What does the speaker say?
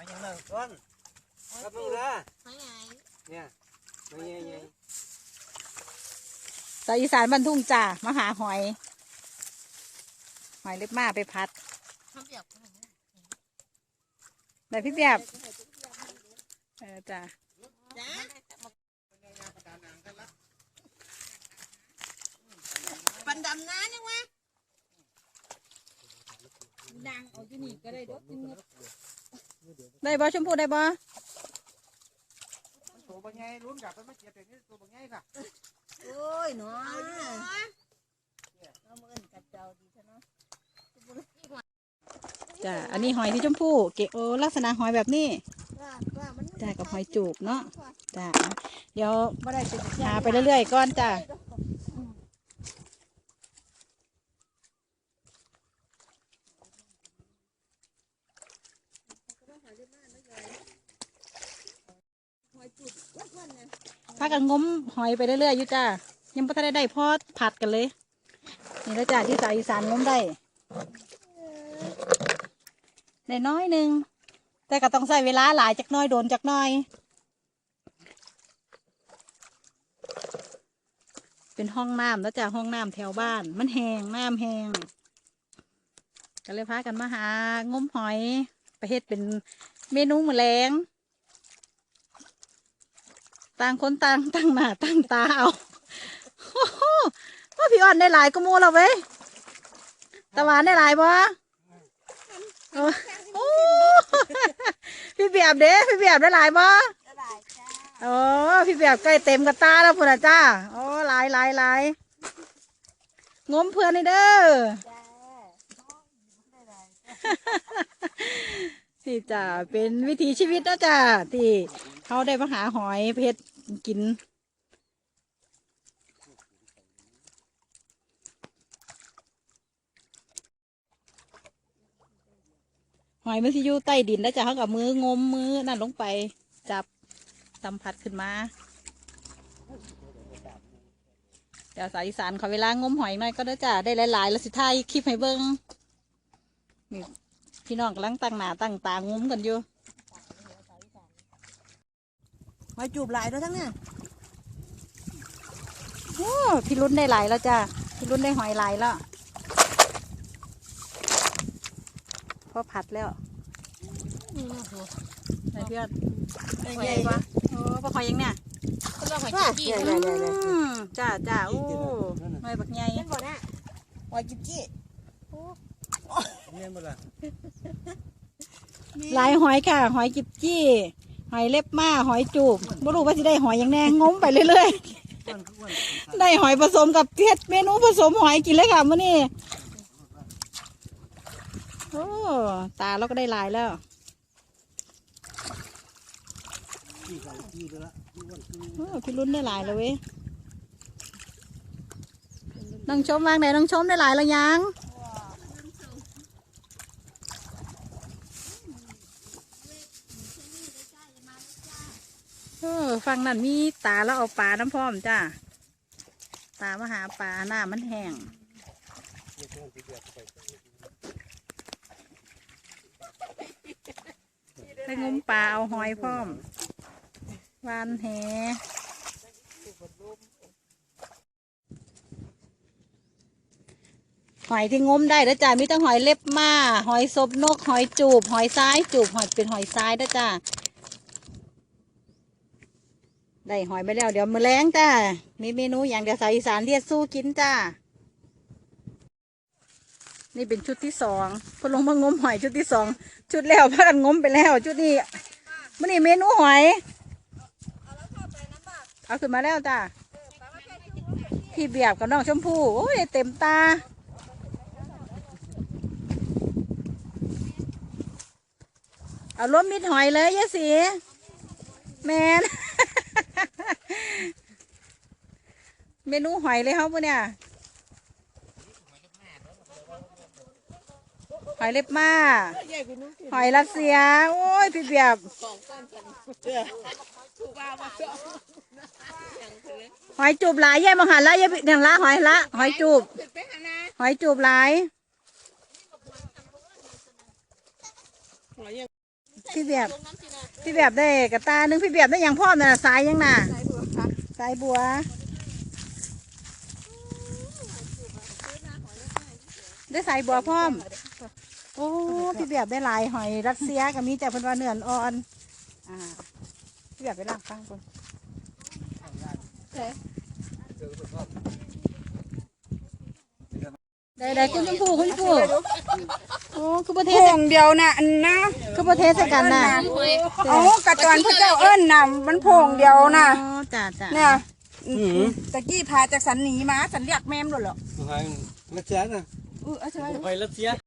อยยังเลิกต้นครับมึงละหอยไงเนี่ยไม่ใหญ่สาวอีสานบ้านทุ่งจ่ามาหาหอย หอยเล็บมาไปพัดทำเปียกได้พี่เบียบเออจ้าจ้าปันดำน้ายังวะดังเอาที่นี่ก็ได้ดอกจริง ได้บ่ชมพู่ได้บ่ตัวบางไงลุ้นกับมันไม่เจ็บแต่นี่ตัวบางไงค่ะโอ้ยเนาะเอามืออนกับเจ้าดีเถอะเนาะจ้าอันนี้หอยที่ชมพู่เกโอลักษณะหอยแบบนี้ว่าว่ามันจ้ากับหอยจูบเนาะจ้าเดี๋ยวบ่ได้เป็นหาไปเรื่อยๆก่อนจ้า หอยจุดวัดวันนะ พากันงมหอยไปเรื่อยๆอยู่จ้ายังไม่ทันได้ได้พอผัดกันเลยนี่แล้วจ้าที่สาวอีสานงมได้ได้น้อยหนึ่งแต่ก็ต้องใช้เวลาหลายจักน้อยโดนจักน้อย เป็นห้องน้ำแล้วจ้าห้องน้ำแถวบ้าน มันแหงน้ำแหงก็เลยพากันมาหางมหอยไปเฮ็ดเป็นเมนูแมลง ต่างคนต่างตั้งหน้าตั้งตาเอาโอ้โหว่าพี่อ่อนได้หลายก็มูแล้วเว้ยตะหวานได้หลายบ่เออโอ้พี่เบียบเด้พี่เบียบได้หลายบ่ก็ได้จ้าโอ้พี่เบียบใกล้เต็มกับตาแล้วพุ่นน่ะจ้าโอ้หลายหลายหลายงมเพื่อนนี่เด้อจ้าได้ได้ที่จ้าเป็นวิถีชีวิตนะจ้าที่เขาได้มาหาหอยเพชร กิน หอยมันสิอยู่ใต้ดินแล้วจะเขากับมืองมมือนั่นลงไป จับสัมผัสขึ้นมา เดี๋ยวสายอีสานขอเวลางมหอยหน่อยก็ได้จ้ะได้หลายๆ แล้วสิท้ายคลิปให้เบิ้งพี่น้องกำลังตั้งหน้าตั้งตางมกันอยู่ หอยจูบหลายด้วยทั้งเนี่ยโอ้พี่รุ่นได้หลายแล้วจ้ะพี่รุ่นได้หอยหลายแล้วพอผัดแล้วไหนเพื่อนใหญ่ปะโอ้ปลาหอยยังเนี่ยเขาเรียกหอยจี้อืมจ้าจ้าโอ้หอยบักใหญ่เห็นบ่เนี่ยหอยจิ๊บจี้ๆเนี่ยมันละหลายหอยค่ะ หอยจิบจี้ หอยเล็บมาหอยจูบไม่รู้ว่าจะได้หอยอย่างแน่งมไปเรื่อยๆ ได้หอยผสมกับเทศเมนูผสมหอยกินเลยค่ะมื่อนี้โอ้ตาเราก็ได้หลายแล้วขี้เขาขี้ไปละขี้อ้วนขี้โอ้พี่รุ่นได้หลายแล้วเว้ยน้องชมวางไหนน้องชมได้หลายแล้วยังเออ ฟังนั่นมีตาแล้วเอาปลาน้ำพร้อมจ้าตามาหาปลาหน้ามันแห้งเกี่ยวกับที่เดือดไปงมปลาเอาหอยพร้อมวานแหหอยที่งมได้แล้วจ้ามีตั้งหอยเล็บมาหอยซบนก หอยจูบ หอยซ้ายจูบ หอยเป็นหอยซ้ายแล้วจ้า ได้หอยไปแล้ว เดี๋ยวมือแรงจ้า มีเมนูอย่างเดียวสายอีสานเรียกสู้กินจ้า นี่เป็นชุดที่สองพอลงมางมหอยชุดที่สอง ชุดแล้วพากันงมไปแล้ว ชุดนี้มันนี่เมนูหอย เอาขึ้นมาแล้วจ้า พี่เบียบกับน้องชมพู่โอ้ยเต็มตาเอาล้มมิดหอยเลยยาสีแมน เมนูหอยเลยเขาปะเนี่ยหอยเล็บมาหอยรัสเซีย โอ้ยพี่เบียบหอยจูบหลายเย่มาหันละเย่อย่างละหอยละ หอยจูบ หอยจูบหลายพี่แบบพี่แบบได้กระตาหนึงพี่แบบได้ยังพ่อมน่ะสายยังน่ะสายบัว ได้สายบัวพร้อม โอ้พี่แบบได้หลายหอยรัสเซียก็มีแต่เพิ่นว่าเนื้ออ่อนอ่าพี่แบบไปล่างฟังก่อนเจอคนชอบได้ได้คุณชมพู่คุณชมพู่โอ้คือประเทโพศงเดียวน่ะอันนะคือประเทศใส่กันน่ะเอากระจรพระเจ้าเอิ้นน่ะมันโพงเดียวน่ะอ๋อจ้าจ้าเนี่ยตะกี้พาจากสันหนีมาสันเรียกแม่มเลยเหรอหายรัสเซียนะ เอ